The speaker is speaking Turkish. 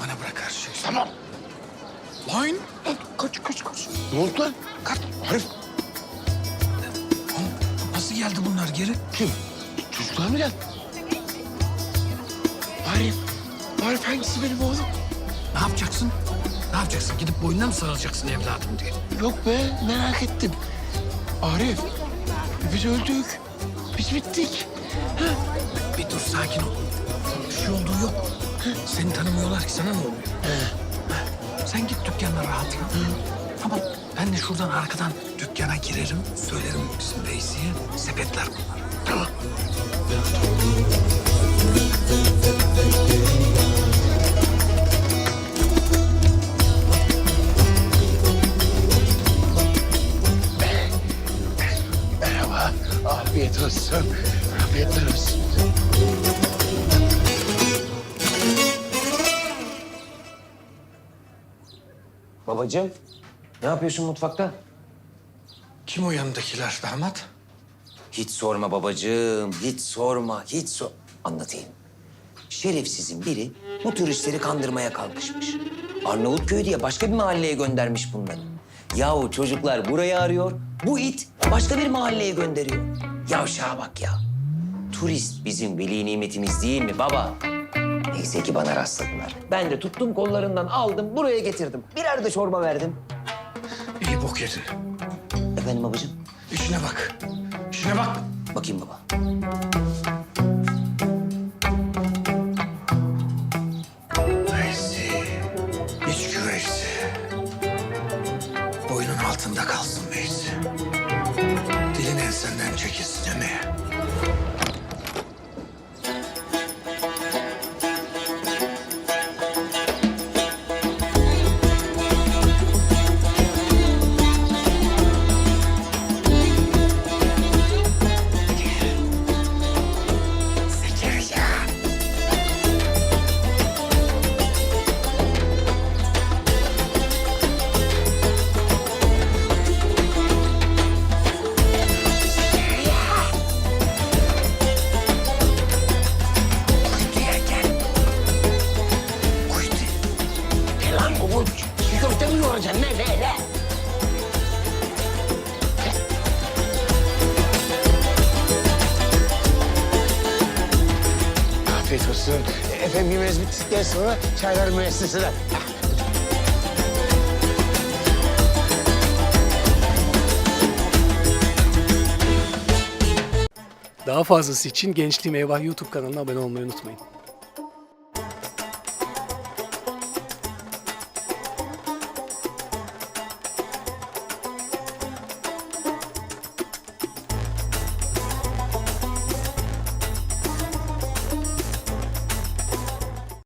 Bana bırak her şeyi. Tamam. Lan! Lan kaç kaç kaç. Ne oldu lan? Kaç. Lan nasıl geldi bunlar geri? kim? Çocuklar mı geldi? Arif. Arif hangisi benim oğlum? Ne yapacaksın? Ne yapacaksın? Gidip boynuna mı sarılacaksın evladım diye? Yok be merak ettim. Arif biz öldük. Biz bittik. Bir dur sakin ol. Bir şey olduğu yok. Seni tanımıyorlar ki sana ne oluyor? Sen git dükkana rahat yap. Tamam. Ben de şuradan arkadan dükkana girerim. Söylerim bizim Veysi'ye. Sepetler bunlar. Tamam. Merhaba. Afiyet olsun. Afiyetler olsun. Babacığım, ne yapıyorsun mutfakta? Kim o yanındakiler damat? Hiç sorma babacığım, hiç sorma, hiç sor... Anlatayım. Şerefsizin biri bu turistleri kandırmaya kalkışmış. Arnavutköy diye başka bir mahalleye göndermiş bunları. Yahu çocuklar burayı arıyor, bu it başka bir mahalleye gönderiyor. Yavşağa bak ya. Turist bizim veli nimetimiz değil mi baba? Neyse ki bana rastladılar. Ben de tuttum kollarından aldım, buraya getirdim. Birer de çorba verdim. İyi bok yedin. Efendim babacığım? İşine bak. İşine bak. Bakayım baba. Veysi. İç güveysi. Boynun altında kalsın Veysi. Dilin ensenden çekilsin emeğe. Bu çiğ köfte? Ne ne? Afiyet olsun. Efendim yemeğiniz bittikten sonra çaylar müessesine. Daha fazlası için Gençliğim Eyvah YouTube kanalına abone olmayı unutmayın.